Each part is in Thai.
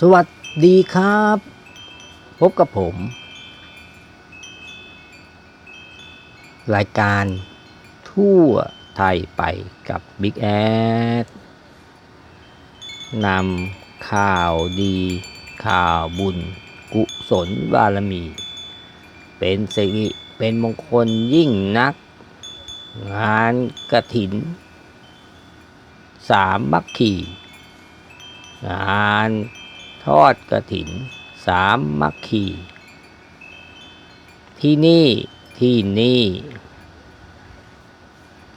สวัสดีครับ พบกับผม รายการทั่วไทยไปกับบิ๊กแอดนำข่าวดี ข่าวบุญ กุศลบารมี เป็นสิริเป็นมงคลยิ่งนัก งานกระถิน สามมัคคีงาน ทอดกระถิน สามมัคคี ที่นี่ที่นี่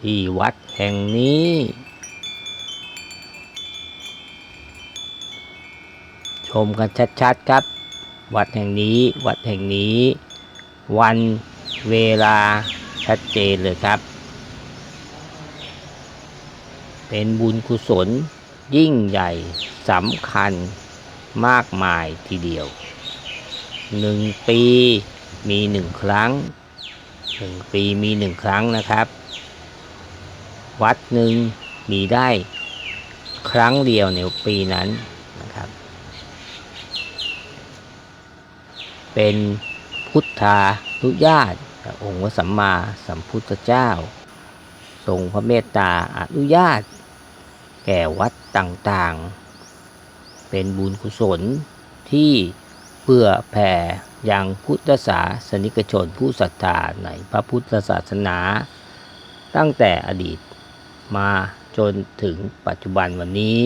ที่วัดแห่งนี้ ชมกันชัดๆครับ วัดแห่งนี้ วัดแห่งนี้ วันเวลาชัดเจนเลยครับ เป็นบุญกุศลยิ่งใหญ่สำคัญ มากมายทีเดียวหนึ่งปีมีหนึ่งครั้งหนึ่งปีมีหนึ่งครั้งนะครับ วัดหนึ่งมีได้ครั้งเดียวในปีนั้นนะครับ เป็นพุทธานุญาตองค์สัมมาสัมพุทธเจ้า ทรงพระเมตตาอนุญาต แก่วัดต่างๆ เป็นบุญกุศลที่เพื่อแผ่ยังพุทธศาสนิกชนผู้ศรัทธาในพระพุทธศาสนา ตั้งแต่อดีตมาจนถึงปัจจุบันวันนี้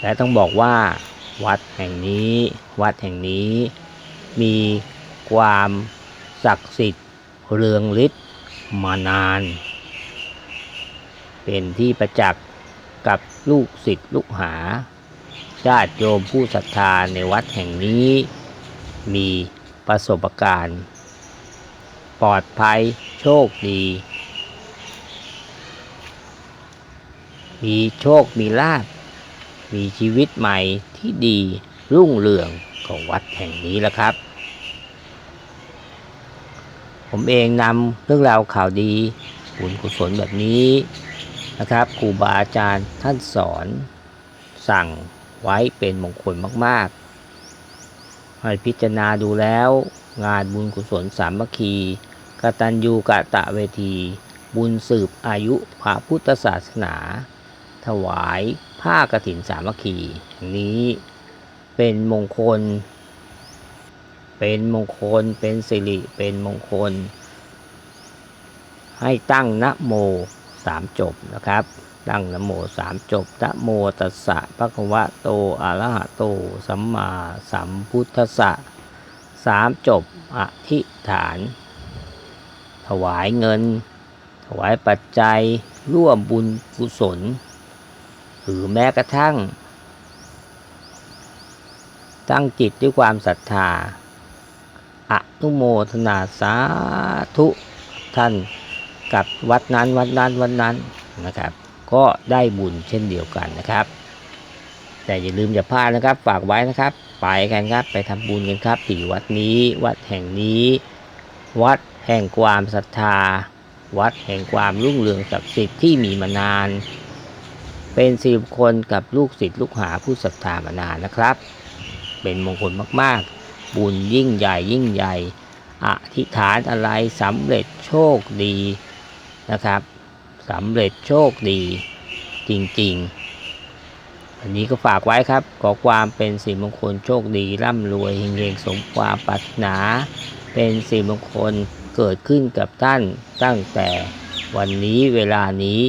และต้องบอกว่า วัดแห่งนี้ วัดแห่งนี้ มีความศักดิ์สิทธิ์เรืองฤทธิ์มานาน เป็นที่ประจักษ์ กับลูกศิษย์ลูกหา ญาติโยมผู้ศรัทธาในวัดแห่งนี้ มีประสบการณ์ ปลอดภัยโชคดี มีโชคมีลาภมีชีวิตใหม่ที่ดีรุ่งเรืองของวัดแห่งนี้แล้วครับ ผมเองนำเรื่องราวข่าวดีบุญกุศลแบบนี้ นะครับครูบาอาจารย์ท่านสอน สั่งไว้เป็นมงคลมากๆให้พิจารณาดูแล้ว งานบุญกุศลสามัคคีกตัญญูกะตะเวที บุญสืบอายุพระพุทธศาสนา ถวายผ้ากฐินสามัคคีอย่างนี้เป็นมงคล เป็นมงคลเป็นสิริเป็นมงคล ให้ตั้งนะโม สามจบนะครับ ตั้งนโมสามจบนะโมตัสสะภะคะวะโตอะระหะโต สัมมาสัมพุทธัสสะสามจบอธิฐาน ถวายเงิน ถวายปัจจัยร่วมบุญกุศล หรือแม้กระทั่ง ตั้งจิตด้วยความศรัทธาอนุโมทนาสาธุท่าน กับวัดนั้นวัดนั้นวัดนั้นนะครับ ก็ได้บุญเช่นเดียวกันนะครับ แต่อย่าลืมอย่าพลาดนะครับ ฝากไว้นะครับ ไปกันครับไปทำบุญกันครับที่วัดนี้วัดแห่งนี้ วัดแห่งความศรัทธา วัดแห่งความรุ่งเรืองศักดิ์สิทธิ์ที่มีมานาน เป็นสิบคนกับลูกศิษย์ลูกหาผู้ศรัทธามานานนะครับ เป็นมงคลมากๆ บุญยิ่งใหญ่ยิ่งใหญ่อธิษฐานอะไรสำเร็จโชคดี นะครับสำเร็จโชคดีจริงๆอันนี้ก็ฝากไว้ครับ ขอความเป็นสิมงคลโชคดีร่ำรวยเฮงๆสมความปรารถนา เป็นสิมงคลเกิดขึ้นกับท่านตั้งแต่วันนี้เวลานี้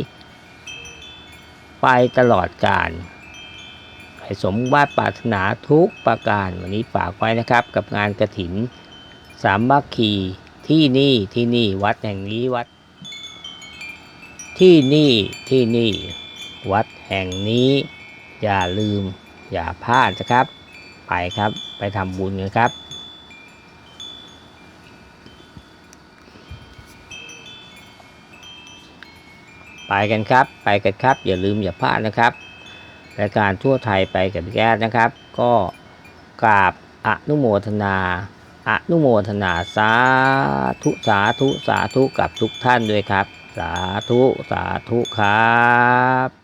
ไปตลอดกาลให้สมว่าตรปรารถนาทุกประการ วันนี้ฝากไว้นะครับกับงานกระถิน สามัคคีที่นี่ที่นี่วัดแห่งนี้วัด ที่นี่ที่นี่ วัดแห่งนี้ อย่าลืม อย่าพลาดนะครับ ไปครับไปทำบุญกันครับไปกันครับ ไปกันครับ อย่าลืมอย่าพลาดนะครับรายการทั่วไทยไปกับพี่แก๊สนะครับ ก็กราบอนุโมทนาอนุโมทนาสาธุสาธุสาธุกับทุกท่านด้วยครับ สาธุ สาธุครับ